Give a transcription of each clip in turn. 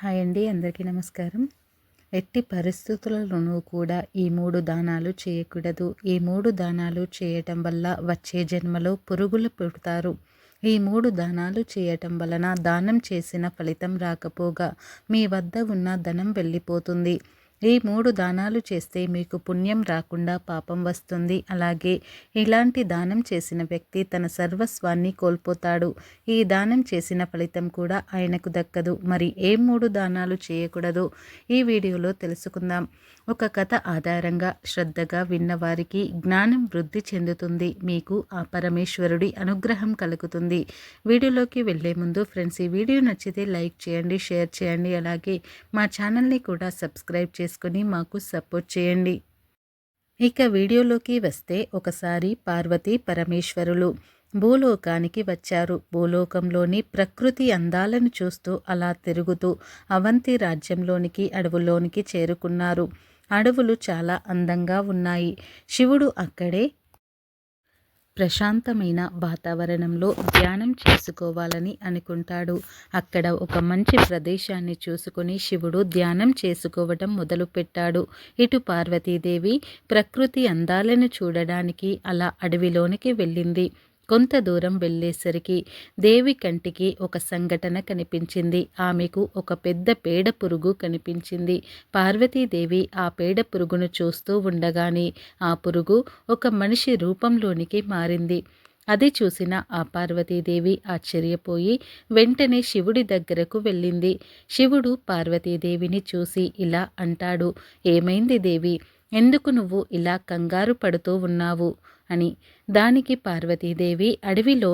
Hi అండి అందరికీ నమస్కారం. ఎట్టి పరిస్థితులలోనూ కూడా ఈ మూడు దానాలు చేయకూడదు. ఈ మూడు దానాలు చేయటం వల్ల వచ్చే జన్మలో పురుగులు పుడతారు. ఈ మూడు దానాలు చేయటం వలన దానం చేసిన ఫలితం రాకపోగా మీ వద్ద ఉన్న ధనం వెళ్ళిపోతుంది. ఈ మూడు దానాలు చేస్తే మీకు పుణ్యం రాకుండా పాపం వస్తుంది. అలాగే ఇలాంటి దానం చేసిన వ్యక్తి తన సర్వస్వాన్ని కోల్పోతాడు. ఈ దానం చేసిన ఫలితం కూడా ఆయనకు దక్కదు. మరి ఏ మూడు దానాలు చేయకూడదు? ఈ వీడియోలో తెలుసుకుందాం. ఒక కథ ఆధారంగా శ్రద్ధగా విన్నవారికి జ్ఞానం వృద్ధి చెందుతుంది. మీకు ఆ పరమేశ్వరుడి అనుగ్రహం కలుగుతుంది. వీడియోలోకి వెళ్ళే ముందు ఫ్రెండ్స్ ఈ వీడియో నచ్చితే లైక్ చేయండి షేర్ చేయండి. అలాగే మా ఛానల్ని కూడా సబ్స్క్రైబ్ చేసి చేసుకుని మాకు సపోర్ట్ చేయండి. ఇక వీడియోలోకి వస్తే ఒకసారి పార్వతీ పరమేశ్వరులు భూలోకానికి వచ్చారు. భూలోకంలోని ప్రకృతి అందాలను చూస్తూ అలా తిరుగుతూ అవంతి రాజ్యంలోనికి అడవుల్లోనికి చేరుకున్నారు. అడవులు చాలా అందంగా ఉన్నాయి. శివుడు అక్కడే ప్రశాంతమైన వాతావరణంలో ధ్యానం చేసుకోవాలని అనుకుంటాడు. అక్కడ ఒక మంచి ప్రదేశాన్ని చూసుకుని శివుడు ధ్యానం చేసుకోవడం మొదలుపెట్టాడు. ఇటు పార్వతీదేవి ప్రకృతి అందాలను చూడడానికి అలా అడవిలోనికి వెళ్ళింది. కొంత దూరం వెళ్ళేసరికి దేవి కంటికి ఒక సంఘటన కనిపించింది. ఆమెకు ఒక పెద్ద పేడ పురుగు కనిపించింది. పార్వతీదేవి ఆ పేడ పురుగును చూస్తూ ఉండగానే ఆ పురుగు ఒక మనిషి రూపంలోనికి మారింది. అది చూసిన ఆ పార్వతీదేవి ఆశ్చర్యపోయి వెంటనే శివుడి దగ్గరకు వెళ్ళింది. శివుడు పార్వతీదేవిని చూసి ఇలా అంటాడు ఏమైంది దేవి? ఎందుకు నువ్వు ఇలా కంగారు పడుతూ ఉన్నావు? అని. దానికి పార్వతీదేవి అడవిలో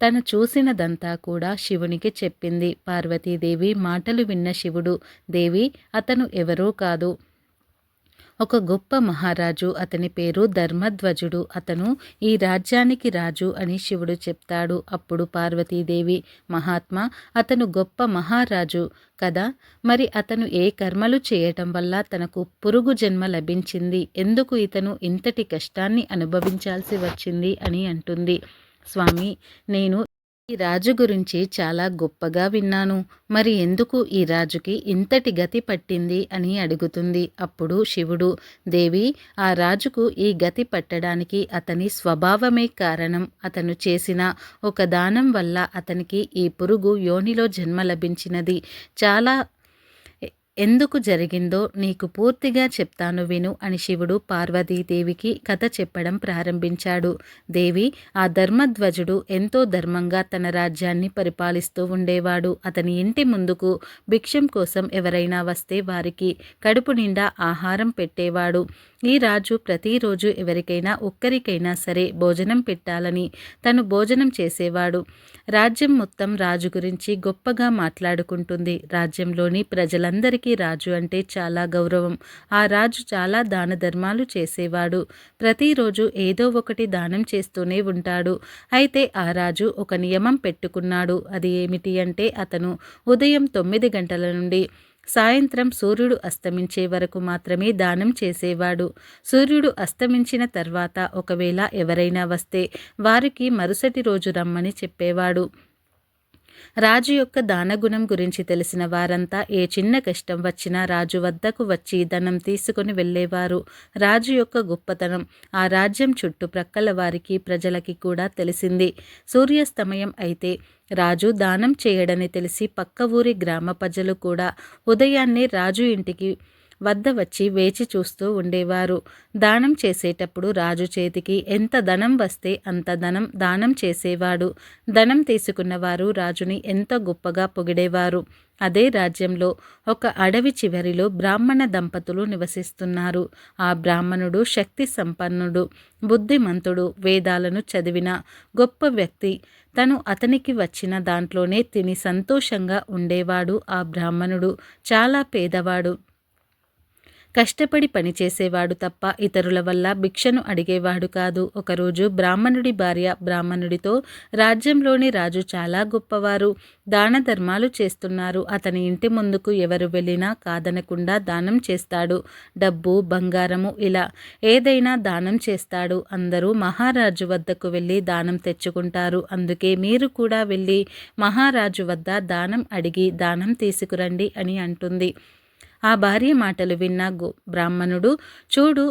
తను చూసినదంతా కూడా శివునికి చెప్పింది. పార్వతీదేవి మాటలు విన్న శివుడు దేవి అతను ఎవరూ కాదు. ఒక గొప్ప మహారాజు. అతని పేరు ధర్మధ్వజుడు. అతను ఈ రాజ్యానికి రాజు అని శివుడు చెప్తాడు. అప్పుడు పార్వతీదేవి మహాత్మా అతను గొప్ప మహారాజు కదా? మరి అతను ఏ కర్మలు చేయటం వల్ల తనకు పురుగు జన్మ లభించింది? ఎందుకు ఇతను ఇంతటి కష్టాన్ని అనుభవించాల్సి వచ్చింది అని అంటుంది. స్వామి నేను ఈ రాజు గురించి చాలా గొప్పగా విన్నాను. మరి ఎందుకు ఈ రాజుకి ఇంతటి గతి పట్టింది అని అడుగుతుంది. అప్పుడు శివుడు దేవి ఆ రాజుకు ఈ గతి పట్టడానికి అతని స్వభావమే కారణం. అతను చేసిన ఒక దానం వల్ల అతనికి ఈ పురుగు యోనిలో జన్మ లభించినది. చాలా ఎందుకు జరిగిందో నీకు పూర్తిగా చెప్తాను విను అని శివుడు పార్వతీదేవికి కథ చెప్పడం ప్రారంభించాడు. దేవి ఆ ధర్మధ్వజుడు ఎంతో ధర్మంగా తన రాజ్యాన్ని పరిపాలిస్తూ ఉండేవాడు. అతని ఇంటి ముందుకు భిక్షం కోసం ఎవరైనా వస్తే వారికి కడుపు నిండా ఆహారం పెట్టేవాడు. ఈ రాజు ప్రతిరోజు ఎవరికైనా ఒక్కరికైనా సరే భోజనం పెట్టాలని తను భోజనం చేసేవాడు. రాజ్యం మొత్తం రాజు గురించి గొప్పగా మాట్లాడుకుంటుంది. రాజ్యంలోని ప్రజలందరికీ రాజు అంటే చాలా గౌరవం. ఆ రాజు చాలా దాన ధర్మాలు చేసేవాడు. ప్రతిరోజు ఏదో ఒకటి దానం చేస్తూనే ఉంటాడు. అయితే ఆ రాజు ఒక నియమం పెట్టుకున్నాడు. అది ఏమిటి అంటే అతను ఉదయం తొమ్మిది గంటల నుండి సాయంత్రం సూర్యుడు అస్తమించే వరకు మాత్రమే దానం చేసేవాడు. సూర్యుడు అస్తమించిన తర్వాత ఒకవేళ ఎవరైనా వస్తే వారికి మరుసటి రోజు రమ్మని చెప్పేవాడు. రాజు యొక్క దానగుణం గురించి తెలిసిన వారంతా ఏ చిన్న కష్టం వచ్చినా రాజు వద్దకు వచ్చి ధనం తీసుకుని వెళ్ళేవారు. రాజు యొక్క గొప్పతనం ఆ రాజ్యం చుట్టుప్రక్కల వారికి ప్రజలకి కూడా తెలిసింది. సూర్యాస్తమయం అయితే రాజు దానం చేయడని తెలిసి పక్క ఊరి గ్రామ ప్రజలు కూడా ఉదయాన్నే రాజు ఇంటికి వద్ద వచ్చి వేచి చూస్తూ ఉండేవారు. దానం చేసేటప్పుడు రాజు చేతికి ఎంత ధనం వస్తే అంత ధనం దానం చేసేవాడు. ధనం తీసుకున్నవారు రాజుని ఎంత గొప్పగా పొగిడేవారు. అదే రాజ్యంలో ఒక అడవి చివరిలో బ్రాహ్మణ దంపతులు నివసిస్తున్నారు. ఆ బ్రాహ్మణుడు శక్తి సంపన్నుడు బుద్ధిమంతుడు వేదాలను చదివిన గొప్ప వ్యక్తి. తను అతనికి వచ్చిన దాంట్లోనే తిని సంతోషంగా ఉండేవాడు ఆ బ్రాహ్మణుడు. చాలా పేదవాడు. కష్టపడి పనిచేసేవాడు తప్ప ఇతరుల వల్ల భిక్షను అడిగేవాడు కాదు. ఒకరోజు బ్రాహ్మణుడి భార్య బ్రాహ్మణుడితో రాజ్యంలోని రాజు చాలా గొప్పవారు. దాన ధర్మాలు చేస్తున్నారు. అతని ఇంటి ముందుకు ఎవరు వెళ్ళినా కాదనకుండా దానం చేస్తాడు. డబ్బు బంగారము ఇలా ఏదైనా దానం చేస్తాడు. అందరూ మహారాజు వద్దకు వెళ్ళి దానం తెచ్చుకుంటారు. అందుకే మీరు కూడా వెళ్ళి మహారాజు వద్ద దానం అడిగి దానం తీసుకురండి అని అంటుంది. ఆ భార్య మాటలు విన్న గో బ్రాహ్మణుడు చూడు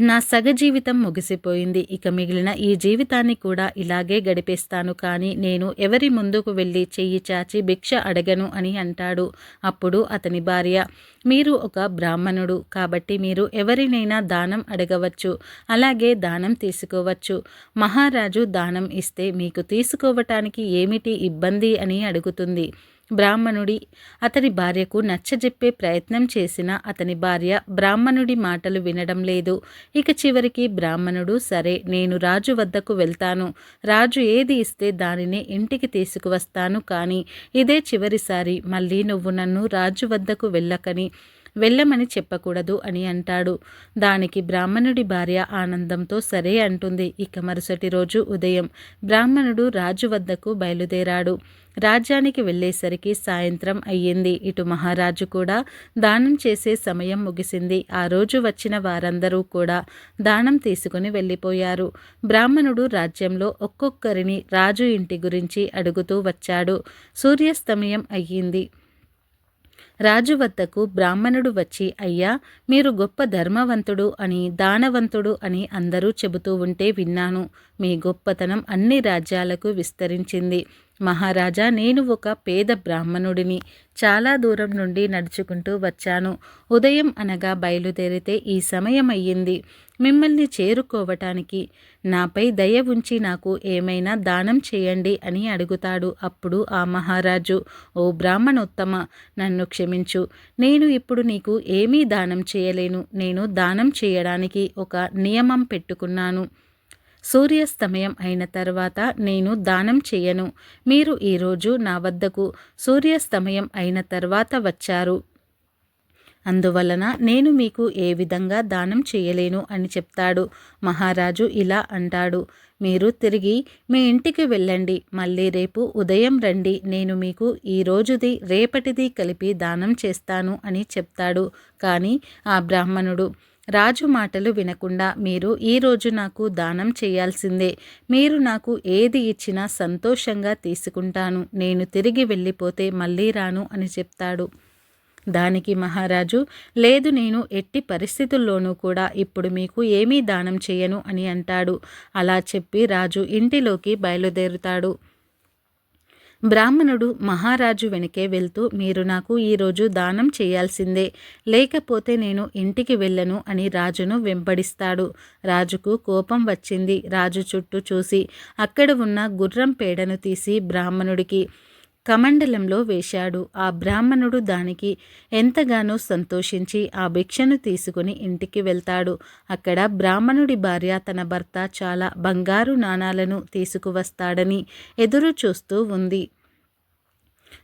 నా సగ జీవితం ముగిసిపోయింది. ఇక మిగిలిన ఈ జీవితాన్ని కూడా ఇలాగే గడిపేస్తాను కానీ నేను ఎవరి ముందుకు వెళ్ళి చెయ్యి చాచి భిక్ష అడగను అని అంటాడు. అప్పుడు అతని భార్య మీరు ఒక బ్రాహ్మణుడు కాబట్టి మీరు ఎవరినైనా దానం అడగవచ్చు. అలాగే దానం తీసుకోవచ్చు. మహారాజు దానం ఇస్తే మీకు తీసుకోవటానికి ఏమిటి ఇబ్బంది అని అడుగుతుంది. బ్రాహ్మణుడి. అతని భార్యకు నచ్చజెప్పే ప్రయత్నం చేసిన అతని భార్య బ్రాహ్మణుడి మాటలు వినడం లేదు. ఇక చివరికి బ్రాహ్మణుడు సరే నేను రాజు వద్దకు వెళ్తాను. రాజు ఏది ఇస్తే దానిని ఇంటికి తీసుకువస్తాను కానీ ఇదే చివరిసారి. మళ్ళీ నువ్వు నన్ను రాజు వద్దకు వెళ్ళకని వెళ్ళమని చెప్పకూడదు అని అంటాడు. దానికి బ్రాహ్మణుడి భార్య ఆనందంతో సరే అంటుంది. ఇక మరుసటి రోజు ఉదయం బ్రాహ్మణుడు రాజు వద్దకు బయలుదేరాడు. రాజ్యానికి వెళ్ళేసరికి సాయంత్రం అయ్యింది. ఇటు మహారాజు కూడా దానం చేసే సమయం ముగిసింది. ఆ రోజు వచ్చిన వారందరూ కూడా దానం తీసుకుని వెళ్ళిపోయారు. బ్రాహ్మణుడు రాజ్యంలో ఒక్కొక్కరిని రాజు ఇంటి గురించి అడుగుతూ వచ్చాడు. సూర్యాస్తమయం అయ్యింది. రాజు వద్దకు బ్రాహ్మణుడు వచ్చి అయ్యా మీరు గొప్ప ధర్మవంతుడు అని దానవంతుడు అని అందరూ చెబుతూ ఉంటే విన్నాను. మీ గొప్పతనం అన్ని రాజ్యాలకు విస్తరించింది. మహారాజా నేను ఒక పేద బ్రాహ్మణుడిని. చాలా దూరం నుండి నడుచుకుంటూ వచ్చాను. ఉదయం అనగా బయలుదేరితే ఈ సమయం అయ్యింది. మిమ్మల్ని చేరుకోవటానికి నాపై దయ ఉంచి నాకు ఏమైనా దానం చేయండి అని అడుగుతాడు అప్పుడు ఆ మహారాజు. ఓ బ్రాహ్మణోత్తమ నన్ను క్షమించు. నేను ఇప్పుడు నీకు ఏమీ దానం చేయలేను. నేను దానం చేయడానికి ఒక నియమం పెట్టుకున్నాను. సూర్యాస్తమయం అయిన తర్వాత నేను దానం చేయను. మీరు ఈరోజు నా వద్దకు సూర్యాస్తమయం అయిన తర్వాత వచ్చారు. అందువలన నేను మీకు ఏ విధంగా దానం చేయలేను అని చెప్తాడు. మహారాజు ఇలా అంటాడు. మీరు తిరిగి మీ ఇంటికి వెళ్ళండి. మళ్ళీ రేపు ఉదయం రండి. నేను మీకు ఈ రోజుది రేపటిది కలిపి దానం చేస్తాను అని చెప్తాడు. కానీ ఆ బ్రాహ్మణుడు రాజు మాటలు వినకుండా మీరు ఈరోజు నాకు దానం చేయాల్సిందే. మీరు నాకు ఏది ఇచ్చినా సంతోషంగా తీసుకుంటాను. నేను తిరిగి వెళ్ళిపోతే మళ్ళీ రాను అని చెప్తాడు. దానికి మహారాజు లేదు నేను ఎట్టి పరిస్థితుల్లోనూ కూడా ఇప్పుడు మీకు ఏమీ దానం చేయను అని అంటాడు. అలా చెప్పి రాజు ఇంటిలోకి బయలుదేరుతాడు. బ్రాహ్మణుడు మహారాజు వెనకే వెళ్తూ మీరు నాకు ఈరోజు దానం చేయాల్సిందే. లేకపోతే నేను ఇంటికి వెళ్ళను అని రాజును వెంబడిస్తాడు. రాజుకు కోపం వచ్చింది. రాజు చుట్టూ చూసి అక్కడ ఉన్న గుర్రం పేడను తీసి బ్రాహ్మణుడికి కమండలంలో వేశాడు. ఆ బ్రాహ్మణుడు దానికి ఎంతగానో సంతోషించి ఆ భిక్షను తీసుకుని ఇంటికి వెళ్తాడు. అక్కడ బ్రాహ్మణుడి భార్య తన భర్త చాలా బంగారు నాణాలను తీసుకువస్తాడని ఎదురు చూస్తూ ఉంది.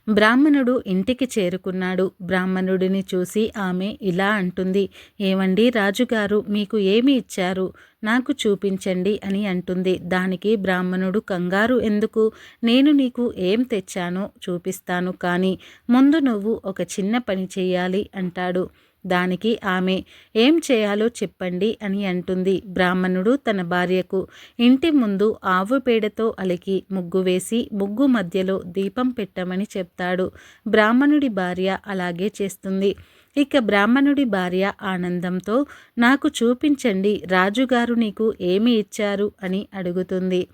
బ్రాహ్మణుడు ఇంటికి చేరుకున్నాడు. బ్రాహ్మణుడిని చూసి ఆమె ఇలా అంటుంది ఏమండి రాజుగారు మీకు ఏమి ఇచ్చారు? నాకు చూపించండి అని అంటుంది. దానికి బ్రాహ్మణుడు కంగారు ఎందుకు? నేను నీకు ఏం తెచ్చానో చూపిస్తాను కానీ ముందు నువ్వు ఒక చిన్న పని చేయాలి అంటాడు. దానికి ఆమె ఏం చేయాలో చెప్పండి అని అంటుంది. బ్రాహ్మణుడు తన భార్యకు ఇంటి ముందు ఆవు పేడతో అలికి ముగ్గు వేసి ముగ్గు మధ్యలో దీపం పెట్టమని చెప్తాడు. బ్రాహ్మణుడి భార్య అలాగే చేస్తుంది. ఇక బ్రాహ్మణుడి భార్య ఆనందంతో నాకు చూపించండి రాజుగారు నీకు ఏమి ఇచ్చారు? అని అడుగుతుంది.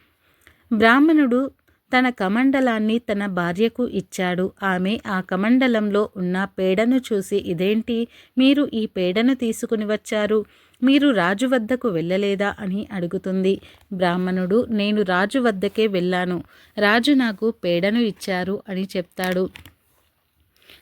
బ్రాహ్మణుడు తన కమండలాన్ని తన భార్యకు ఇచ్చాడు. ఆమె ఆ కమండలంలో ఉన్న పేడను చూసి ఇదేంటి? మీరు ఈ పేడను తీసుకుని వచ్చారు? మీరు రాజు వద్దకు వెళ్ళలేదా? అని అడుగుతుంది. బ్రాహ్మణుడు నేను రాజు వద్దకే వెళ్ళాను. రాజు నాకు పేడను ఇచ్చారు అని చెప్తాడు.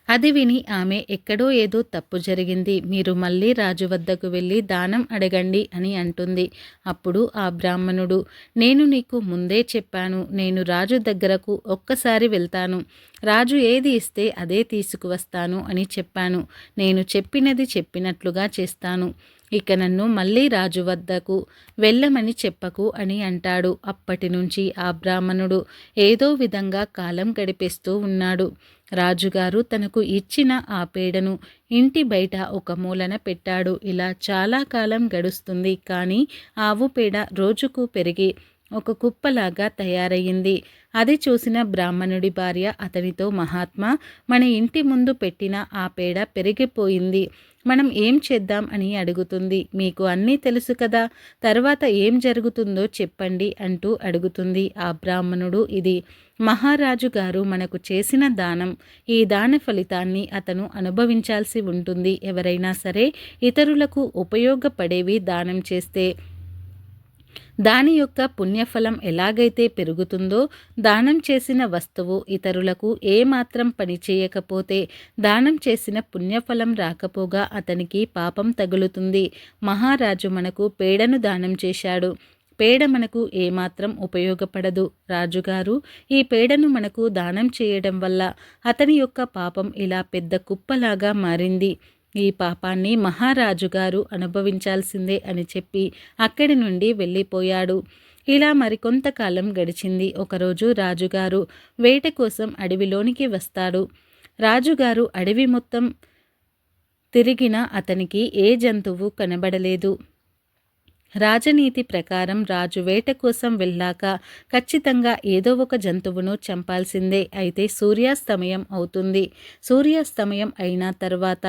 అది విని ఆమె ఎక్కడో ఏదో తప్పు జరిగింది. మీరు మళ్ళీ రాజు వద్దకు వెళ్ళి దానం అడగండి అని అంటుంది. అప్పుడు ఆ బ్రాహ్మణుడు నేను నీకు ముందే చెప్పాను నేను రాజు దగ్గరకు ఒక్కసారి వెళ్తాను. రాజు ఏది ఇస్తే అదే తీసుకువస్తాను అని చెప్పాను. నేను చెప్పినది చెప్పినట్లుగా చేస్తాను. ఇక నన్ను మళ్ళీ రాజు వద్దకు వెళ్ళమని చెప్పకు అని అంటాడు. అప్పటి నుంచి ఆ బ్రాహ్మణుడు ఏదో విధంగా కాలం గడిపేస్తూ ఉన్నాడు. రాజుగారు తనకు ఇచ్చిన ఆ పేడను ఇంటి బయట ఒక మూలన పెట్టాడు. ఇలా చాలా కాలం గడుస్తుంది. కానీ ఆవు పేడ రోజుకు పెరిగి ఒక కుప్పలాగా తయారయ్యింది. అది చూసిన బ్రాహ్మణుడి భార్య అతనితో మహాత్మా మన ఇంటి ముందు పెట్టిన ఆ పేడ పెరిగిపోయింది. మనం ఏం చేద్దాం అని అడుగుతుంది. మీకు అన్నీ తెలుసు కదా తర్వాత ఏం జరుగుతుందో చెప్పండి అంటూ అడుగుతుంది. ఆ బ్రాహ్మణుడు ఇది. మహారాజు గారు మనకు చేసిన దానం. ఈ దాన ఫలితాన్ని అతను అనుభవించాల్సి ఉంటుంది. ఎవరైనా సరే ఇతరులకు ఉపయోగపడేవి దానం చేస్తే దాని యొక్క పుణ్యఫలం ఎలాగైతే పెరుగుతుందో దానం చేసిన వస్తువు ఇతరులకు ఏమాత్రం పని చేయకపోతే దానం చేసిన పుణ్యఫలం రాకపోగా అతనికి పాపం తగులుతుంది. మహారాజు మనకు పేడను దానం చేశాడు. పేడ మనకు ఏమాత్రం ఉపయోగపడదు. రాజుగారు ఈ పేడను మనకు దానం చేయడం వల్ల అతని యొక్క పాపం ఇలా పెద్ద కుప్పలాగా మారింది. ఈ పాపాన్ని మహారాజు గారు అనుభవించాల్సిందే అని చెప్పి అక్కడి నుండి వెళ్ళిపోయాడు. ఇలా మరికొంతకాలం గడిచింది. ఒకరోజు రాజుగారు వేట కోసం అడవిలోనికి వస్తాడు. రాజుగారు అడవి మొత్తం తిరిగిన అతనికి ఏ జంతువు కనబడలేదు. రాజనీతి ప్రకారం రాజు వేట కోసం వెళ్ళాక ఖచ్చితంగా ఏదో ఒక జంతువును చంపాల్సిందే. అయితే సూర్యాస్తమయం అవుతుంది. సూర్యాస్తమయం అయిన తర్వాత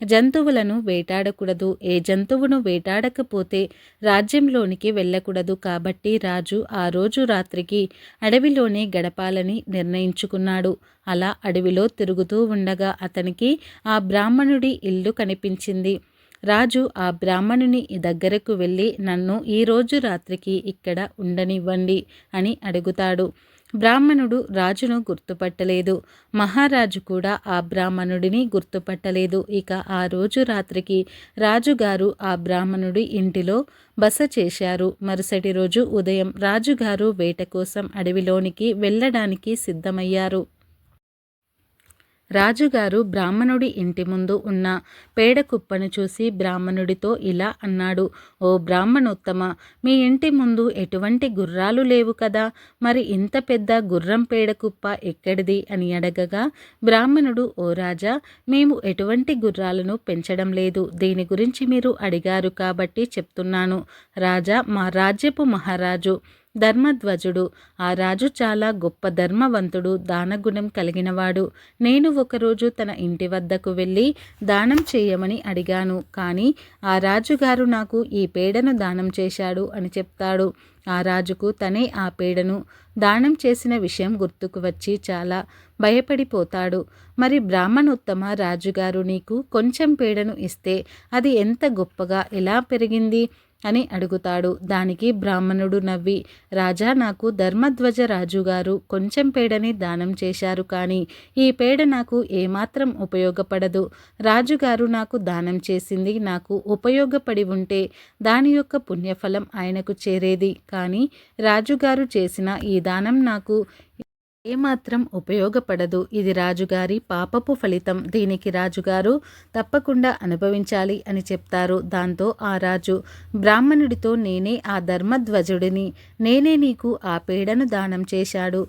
జంతువులను వేటాడకూడదు. ఏ జంతువును వేటాడకపోతే రాజ్యంలోనికి వెళ్ళకూడదు. కాబట్టి రాజు ఆ రోజు రాత్రికి అడవిలోనే గడపాలని నిర్ణయించుకున్నాడు. అలా అడవిలో తిరుగుతూ ఉండగా అతనికి ఆ బ్రాహ్మణుడి ఇల్లు కనిపించింది. రాజు ఆ బ్రాహ్మణుని దగ్గరకు వెళ్ళి నన్ను ఈరోజు రాత్రికి ఇక్కడ ఉండనివ్వండి అని అడుగుతాడు. బ్రాహ్మణుడు రాజును గుర్తుపట్టలేదు. మహారాజు కూడా ఆ బ్రాహ్మణుడిని గుర్తుపట్టలేదు. ఇక ఆ రోజు రాత్రికి రాజుగారు ఆ బ్రాహ్మణుడి ఇంటిలో బస చేశారు. మరుసటి రోజు ఉదయం రాజుగారు వేట కోసం అడవిలోనికి వెళ్ళడానికి సిద్ధమయ్యారు. రాజుగారు బ్రాహ్మణుడి ఇంటి ముందు ఉన్న పేడ కుప్పను చూసి బ్రాహ్మణుడితో ఇలా అన్నాడు ఓ బ్రాహ్మణోత్తమ మీ ఇంటి ముందు ఎటువంటి గుర్రాలు లేవు కదా? మరి ఇంత పెద్ద గుర్రం పేడ కుప్ప ఎక్కడిది? అని అడగగా బ్రాహ్మణుడు ఓ రాజా మేము ఎటువంటి గుర్రాలను పెంచడం లేదు. దీని గురించి మీరు అడిగారు కాబట్టి చెప్తున్నాను. రాజా మా రాజ్యపు మహారాజు ధర్మధ్వజుడు. ఆ రాజు చాలా గొప్ప ధర్మవంతుడు దానగుణం కలిగినవాడు. నేను ఒకరోజు తన ఇంటి వద్దకు వెళ్ళి దానం చేయమని అడిగాను. కానీ ఆ రాజుగారు నాకు ఈ పేడను దానం చేశాడు అని చెప్తాడు. ఆ రాజుకు తనే ఆ పేడను దానం చేసిన విషయం గుర్తుకు వచ్చి చాలా భయపడిపోతాడు. మరి బ్రాహ్మణోత్తమ రాజుగారు నీకు కొంచెం పేడను ఇస్తే అది ఎంత గొప్పగా ఎలా పెరిగింది? అని అడుగుతాడు. దానికి బ్రాహ్మణుడు నవ్వి రాజా నాకు ధర్మధ్వజ రాజుగారు కొంచెం పేడని దానం చేశారు కానీ ఈ పేడ నాకు ఏమాత్రం ఉపయోగపడదు. రాజుగారు నాకు దానం చేసింది నాకు ఉపయోగపడి ఉంటే దాని యొక్క పుణ్యఫలం ఆయనకు చేరేది. కానీ రాజుగారు చేసిన ఈ దానం నాకు ఏమాత్రం ఉపయోగపడదు. ఇది రాజుగారి పాపపు ఫలితం. దీనికి రాజుగారు తప్పకుండా అనుభవించాలి అని చెప్తారు దాంతో ఆ రాజు. బ్రాహ్మణుడితో నేనే ఆ ధర్మధ్వజుడిని. నేనే నీకు ఆ పీడను దానం చేశాడు.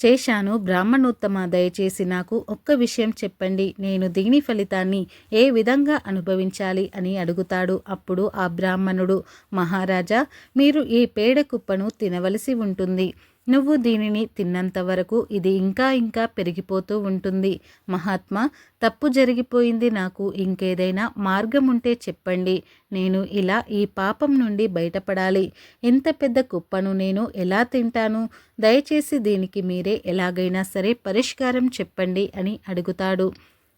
చేశాను. బ్రాహ్మణోత్తమ దయచేసి నాకు ఒక్క విషయం చెప్పండి. నేను దీని ఫలితాన్ని ఏ విధంగా అనుభవించాలి అని అడుగుతాడు. అప్పుడు ఆ బ్రాహ్మణుడు మహారాజా మీరు ఈ పేడ కుప్పను తినవలసి ఉంటుంది. నువ్వు దీనిని తిన్నంత వరకు ఇది ఇంకా ఇంకా పెరిగిపోతూ ఉంటుంది. మహాత్మా తప్పు జరిగిపోయింది నాకు ఇంకేదైనా మార్గం ఉంటే చెప్పండి. నేను ఇలా ఈ పాపం నుండి బయటపడాలి. ఇంత పెద్ద కుప్పను నేను ఎలా తింటాను? దయచేసి దీనికి మీరే ఎలాగైనా సరే పరిష్కారం చెప్పండి అని అడుగుతాడు.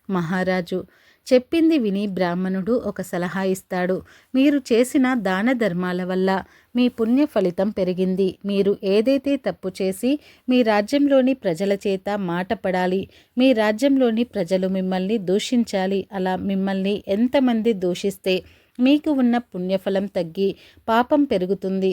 మహారాజు చెప్పింది విని బ్రాహ్మణుడు ఒక సలహా ఇస్తాడు. మీరు చేసిన దాన ధర్మాల వల్ల మీ పుణ్య ఫలితం పెరిగింది. మీరు ఏదైతే తప్పు చేసి మీ రాజ్యంలోని ప్రజల చేత మాట పడాలి మీ రాజ్యంలోని ప్రజలు మిమ్మల్ని దూషించాలి అలా మిమ్మల్ని ఎంతమంది దూషిస్తే మీకు ఉన్న పుణ్యఫలం తగ్గి పాపం పెరుగుతుంది.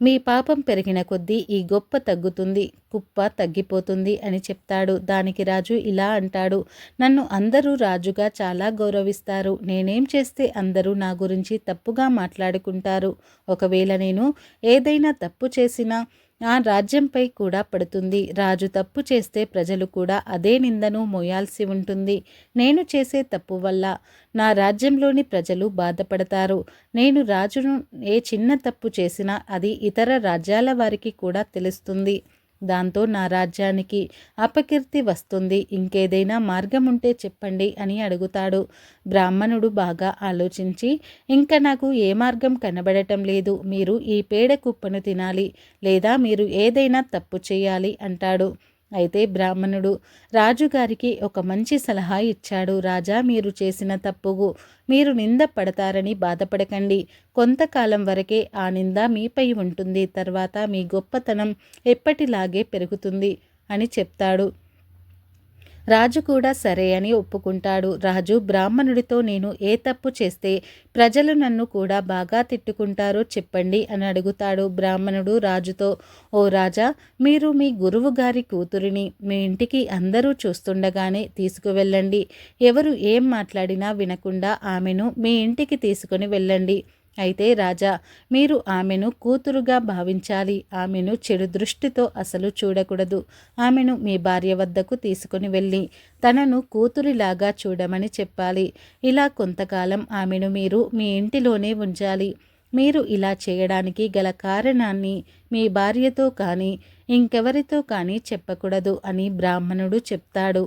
మీ పాపం పెరిగిన కొద్దీ ఈ గొప్ప తగ్గుతుంది కుప్ప తగ్గిపోతుంది అని చెప్తాడు. దానికి రాజు ఇలా అంటాడు నన్ను అందరూ రాజుగా చాలా గౌరవిస్తారు. నేనేం చేస్తే అందరూ నా గురించి తప్పుగా మాట్లాడుకుంటారు. ఒకవేళ నేను ఏదైనా తప్పు చేసినా ఆ రాజ్యంపై కూడా పడుతుంది. రాజు తప్పు చేస్తే ప్రజలు కూడా అదే నిందను మోయాల్సి ఉంటుంది. నేను చేసే తప్పు వల్ల నా రాజ్యంలోని ప్రజలు బాధపడతారు. నేను రాజును ఏ చిన్న తప్పు చేసినా అది ఇతర రాజ్యాల వారికి కూడా తెలుస్తుంది. దాంతో నా రాజ్యానికి అపకీర్తి వస్తుంది. ఇంకేదైనా మార్గం ఉంటే చెప్పండి అని అడుగుతాడు. బ్రాహ్మణుడు బాగా ఆలోచించి ఇంకా నాకు ఏ మార్గం కనబడటం లేదు. మీరు ఈ పేడ కుప్పను తినాలి. లేదా మీరు ఏదైనా తప్పు చేయాలి అంటాడు. అయితే బ్రాహ్మణుడు రాజుగారికి ఒక మంచి సలహా ఇచ్చాడు. రాజా మీరు చేసిన తప్పుకు మీరు నింద పడతారని బాధపడకండి. కొంతకాలం వరకే ఆ నింద మీపై ఉంటుంది. తర్వాత మీ గొప్పతనం ఎప్పటిలాగే పెరుగుతుంది అని చెప్తాడు. రాజు కూడా సరే అని ఒప్పుకుంటాడు. రాజు బ్రాహ్మణుడితో నేను ఏ తప్పు చేస్తే ప్రజలు నన్ను కూడా బాగా తిట్టుకుంటారో చెప్పండి అని అడుగుతాడు బ్రాహ్మణుడు రాజుతో. ఓ రాజా మీరు మీ గురువు గారి కూతురిని మీ ఇంటికి అందరూ చూస్తుండగానే తీసుకువెళ్ళండి. ఎవరు ఏం మాట్లాడినా వినకుండా ఆమెను మీ ఇంటికి తీసుకుని వెళ్ళండి. అయితే రాజా మీరు ఆమెను కూతురుగా భావించాలి. ఆమెను చెడు దృష్టితో అసలు చూడకూడదు. ఆమెను మీ భార్య వద్దకు తీసుకుని వెళ్ళి తనను కూతురిలాగా చూడమని చెప్పాలి. ఇలా కొంతకాలం ఆమెను మీరు మీ ఇంటిలోనే ఉంచాలి. మీరు ఇలా చేయడానికి గల కారణాన్ని మీ భార్యతో కానీ ఇంకెవరితో కానీ చెప్పకూడదు అని బ్రాహ్మణుడు చెప్తాడు.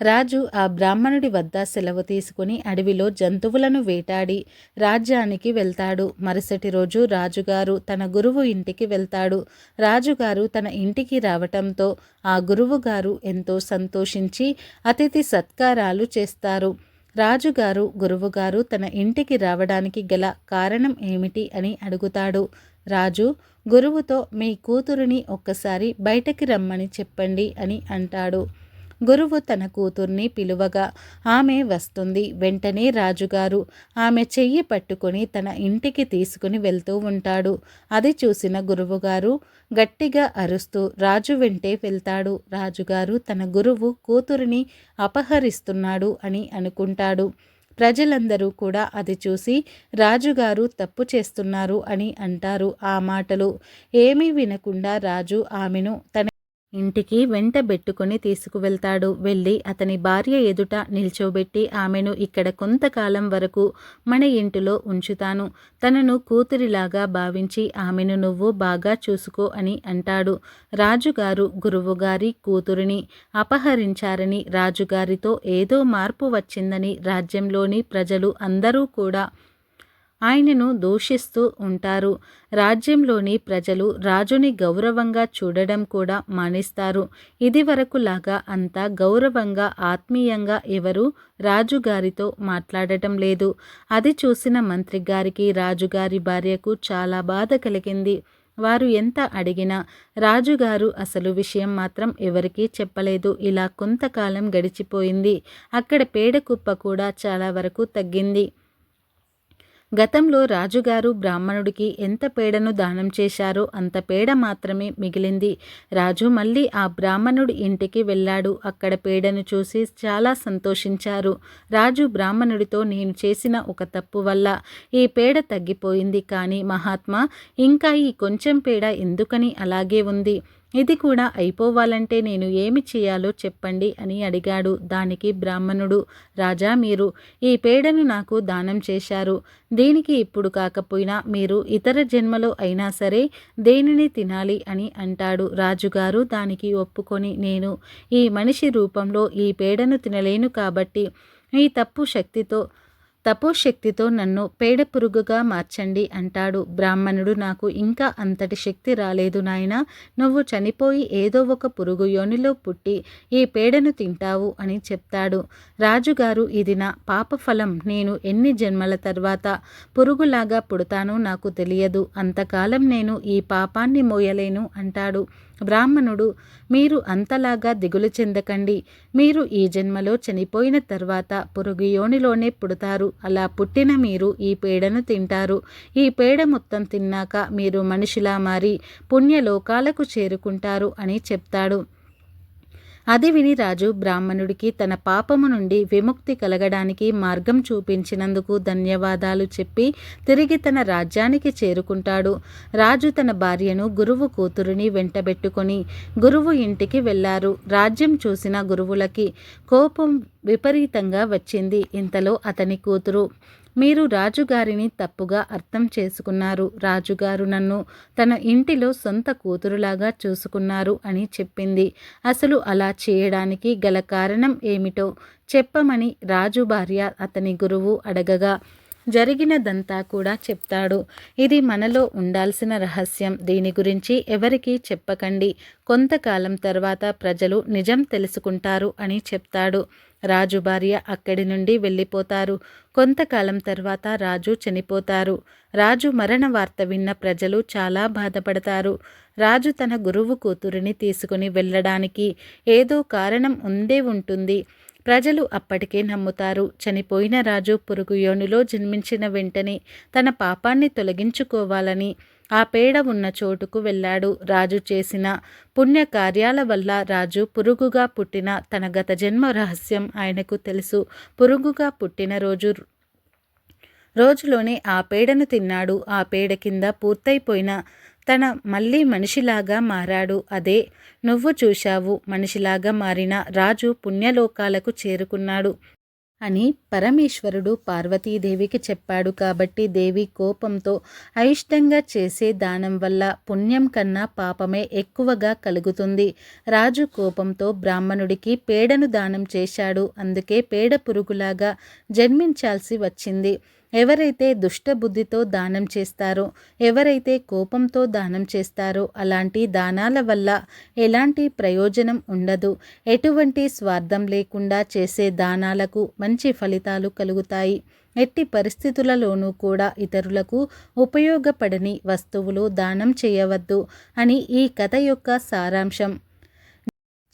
రాజు ఆ బ్రాహ్మణుడి వద్ద సెలవు తీసుకుని అడవిలో జంతువులను వేటాడి రాజ్యానికి వెళ్తాడు. మరుసటి రోజు రాజుగారు తన గురువు ఇంటికి వెళ్తాడు. రాజుగారు తన ఇంటికి రావటంతో ఆ గురువుగారు ఎంతో సంతోషించి అతిథి సత్కారాలు చేస్తారు. రాజుగారు గురువుగారు తన ఇంటికి రావడానికి గల కారణం ఏమిటి అని అడుగుతాడు. రాజు గురువుతో మీ కూతురిని ఒక్కసారి బయటకి రమ్మని చెప్పండి అని అంటాడు. గురువు తన కూతుర్ని పిలువగా ఆమె వస్తుంది. వెంటనే రాజుగారు ఆమె చెయ్యి పట్టుకొని తన ఇంటికి తీసుకుని వెళ్తూ ఉంటాడు. అది చూసిన గురువుగారు గట్టిగా అరుస్తూ రాజు వెంటే వెళ్తాడు. రాజుగారు తన గురువు కూతురిని అపహరిస్తున్నాడు అని అనుకుంటాడు. ప్రజలందరూ కూడా అది చూసి రాజుగారు తప్పు చేస్తున్నారు అని అంటారు ఆ మాటలు. ఏమీ వినకుండా రాజు ఆమెను తన ఇంటికి వెంట బెట్టుకుని తీసుకువెళ్తాడు. వెళ్ళి అతని భార్య ఎదుట నిల్చోబెట్టి ఆమెను ఇక్కడ కొంతకాలం వరకు మన ఇంటిలో ఉంచుతాను. తనను కూతురిలాగా భావించి ఆమెను నువ్వు బాగా చూసుకో అని అంటాడు. రాజుగారు గురువుగారి కూతురిని అపహరించారని రాజుగారితో ఏదో మార్పు వచ్చిందని రాజ్యంలోని ప్రజలు అందరూ కూడా ఆయనను దూషిస్తూ ఉంటారు. రాజ్యంలోని ప్రజలు రాజుని గౌరవంగా చూడడం కూడా మానేస్తారు. ఇది వరకులాగా అంత గౌరవంగా ఆత్మీయంగా ఎవరు రాజుగారితో మాట్లాడటం లేదు. అది చూసిన మంత్రి గారికి రాజుగారి భార్యకు చాలా బాధ కలిగింది. వారు ఎంత అడిగినా రాజుగారు అసలు విషయం మాత్రం ఎవరికీ చెప్పలేదు. ఇలా కొంతకాలం గడిచిపోయింది. అక్కడ పేడ కుప్ప కూడా చాలా వరకు తగ్గింది. గతంలో రాజుగారు బ్రాహ్మణుడికి ఎంత పేడను దానం చేశారో అంత పేడ మాత్రమే మిగిలింది. రాజు మళ్ళీ ఆ బ్రాహ్మణుడి ఇంటికి వెళ్ళాడు. అక్కడ పేడను చూసి చాలా సంతోషించారు. రాజు బ్రాహ్మణుడితో నేను చేసిన ఒక తప్పు వల్ల ఈ పేడ తగ్గిపోయింది. కానీ మహాత్మా ఇంకా ఈ కొంచెం పేడ ఎందుకని అలాగే ఉంది? ఇది కూడా అయిపోవాలంటే నేను ఏమి చేయాలో చెప్పండి అని అడిగాడు. దానికి బ్రాహ్మణుడు రాజా మీరు ఈ పేడను నాకు దానం చేశారు. దీనికి ఇప్పుడు కాకపోయినా మీరు ఇతర జన్మలో అయినా సరే దేనిని తినాలి అని అంటాడు. రాజుగారు దానికి ఒప్పుకొని నేను ఈ మనిషి రూపంలో ఈ పేడను తినలేను కాబట్టి ఈ తప్పు శక్తితో తపోశక్తితో నన్ను పేడ పురుగుగా మార్చండి అంటాడు. బ్రాహ్మణుడు నాకు ఇంకా అంతటి శక్తి రాలేదు నాయన. నువ్వు చనిపోయి ఏదో ఒక పురుగు యోనిలో పుట్టి ఈ పేడను తింటావు అని చెప్తాడు. రాజుగారు ఇది నా పాపఫలం. నేను ఎన్ని జన్మల తర్వాత పురుగులాగా పుడతానో నాకు తెలియదు. అంతకాలం నేను ఈ పాపాన్ని మోయలేను అంటాడు. బ్రాహ్మణుడు మీరు అంతలాగా దిగులు చెందకండి. మీరు ఈ జన్మలో చనిపోయిన తర్వాత పురుగు యోనిలోనే పుడతారు. అలా పుట్టిన మీరు ఈ పేడను తింటారు. ఈ పేడ మొత్తం తిన్నాక మీరు మనిషిలా మారి పుణ్యలోకాలకు చేరుకుంటారు అని చెప్తాడు. అది విని రాజు బ్రాహ్మణుడికి తన పాపము నుండి విముక్తి కలగడానికి మార్గం చూపించినందుకు ధన్యవాదాలు చెప్పి తిరిగి తన రాజ్యానికి చేరుకుంటాడు. రాజు తన భార్యను గురువు కూతురుని వెంటబెట్టుకొని గురువు ఇంటికి వెళ్ళారు రాజ్యం చూసిన గురువులకి కోపం విపరీతంగా వచ్చింది. ఇంతలో అతని కూతురు మీరు రాజుగారిని తప్పుగా అర్థం చేసుకున్నారు. రాజుగారు నన్ను తన ఇంటిలో సొంత కూతురులాగా చూసుకున్నారు అని చెప్పింది. అసలు అలా చేయడానికి గల కారణం ఏమిటో చెప్పమని రాజు భార్య అతని గురువు అడగగా జరిగినదంతా కూడా చెప్తాడు. ఇది మనలో ఉండాల్సిన రహస్యం. దీని గురించి ఎవరికీ చెప్పకండి. కొంతకాలం తర్వాత ప్రజలు నిజం తెలుసుకుంటారు అని చెప్తాడు. రాజు భార్య అక్కడి నుండి వెళ్ళిపోతారు. కొంతకాలం తర్వాత రాజు చనిపోతారు. రాజు మరణ వార్త విన్న ప్రజలు చాలా బాధపడతారు. రాజు తన గురువు కూతురిని తీసుకుని వెళ్ళడానికి ఏదో కారణం ఉందే ఉంటుంది. ప్రజలు అప్పటికే నమ్ముతారు. చనిపోయిన రాజు పురుగు యోనిలో జన్మించిన వెంటనే తన పాపాన్ని తొలగించుకోవాలని ఆ పేడ ఉన్న చోటుకు వెళ్ళాడు. రాజు చేసిన పుణ్య కార్యాల వల్ల రాజు పురుగుగా పుట్టిన తన గత జన్మ రహస్యం ఆయనకు తెలుసు. పురుగుగా పుట్టిన రోజు రోజులోనే ఆ పేడను తిన్నాడు. ఆ పేడ కింద పూర్తయిపోయిన తన మళ్ళీ మనిషిలాగా మారాడు. అదే నువ్వు చూశావు. మనిషిలాగా మారిన రాజు పుణ్యలోకాలకు చేరుకున్నాడు అని పరమేశ్వరుడు పార్వతీదేవికి చెప్పాడు. కాబట్టి దేవి కోపంతో అయిష్టంగా చేసే దానం వల్ల పుణ్యం కన్నా పాపమే ఎక్కువగా కలుగుతుంది. రాజు కోపంతో బ్రాహ్మణుడికి పేడను దానం చేశాడు. అందుకే పేడ పురుగులాగా జన్మించాల్సి వచ్చింది. ఎవరైతే దుష్టబుద్ధితో దానం చేస్తారో ఎవరైతే కోపంతో దానం చేస్తారో అలాంటి దానాల వల్ల ఎలాంటి ప్రయోజనం ఉండదు. ఎటువంటి స్వార్థం లేకుండా చేసే దానాలకు మంచి ఫలితాలు కలుగుతాయి. ఎట్టి పరిస్థితులలోనూ కూడా ఇతరులకు ఉపయోగపడని వస్తువులు దానం చేయవద్దు అని ఈ కథ యొక్క సారాంశం.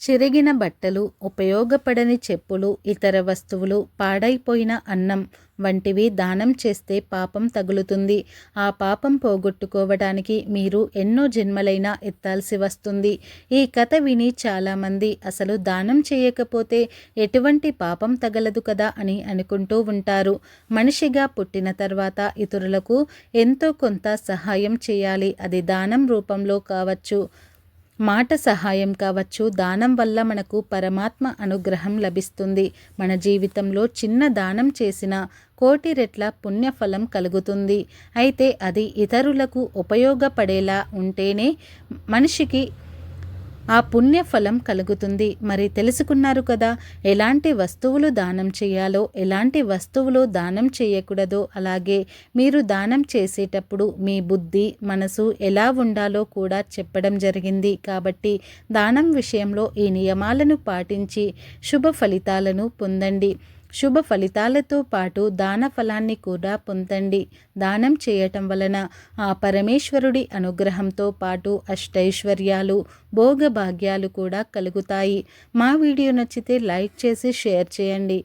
చిరిగిన బట్టలు ఉపయోగపడని చెప్పులు ఇతర వస్తువులు పాడైపోయిన అన్నం వంటివి దానం చేస్తే పాపం తగులుతుంది. ఆ పాపం పోగొట్టుకోవడానికి మీరు ఎన్నో జన్మలైనా ఎత్తాల్సి వస్తుంది. ఈ కథ విని చాలామంది అసలు దానం చేయకపోతే ఎటువంటి పాపం తగలదు కదా అని అనుకుంటూ ఉంటారు. మనిషిగా పుట్టిన తర్వాత ఇతరులకు ఎంతో కొంత సహాయం చేయాలి. అది దానం రూపంలో కావచ్చు. మాట సహాయం కావచ్చు దానం వల్ల మనకు పరమాత్మ అనుగ్రహం లభిస్తుంది. మన జీవితంలో చిన్న దానం చేసిన కోటి రెట్ల పుణ్యఫలం కలుగుతుంది. అయితే అది ఇతరులకు ఉపయోగపడేలా ఉంటేనే మనిషికి ఆ పుణ్యఫలం కలుగుతుంది. మరి తెలుసుకున్నారు కదా ఎలాంటి వస్తువులు దానం చేయాలో ఎలాంటి వస్తువులు దానం చేయకూడదో అలాగే మీరు దానం చేసేటప్పుడు మీ బుద్ధి మనసు ఎలా ఉండాలో కూడా చెప్పడం జరిగింది. కాబట్టి దానం విషయంలో ఈ నియమాలను పాటించి శుభ ఫలితాలను పొందండి. శుభ ఫలితాలతో పాటు దాన ఫలాన్ని కూడా పొందండి. దానం చేయటం వలన ఆ పరమేశ్వరుడి అనుగ్రహంతో పాటు అష్టైశ్వర్యాలు భోగభాగ్యాలు కూడా కలుగుతాయి. మా వీడియో నచ్చితే లైక్ చేసి షేర్ చేయండి.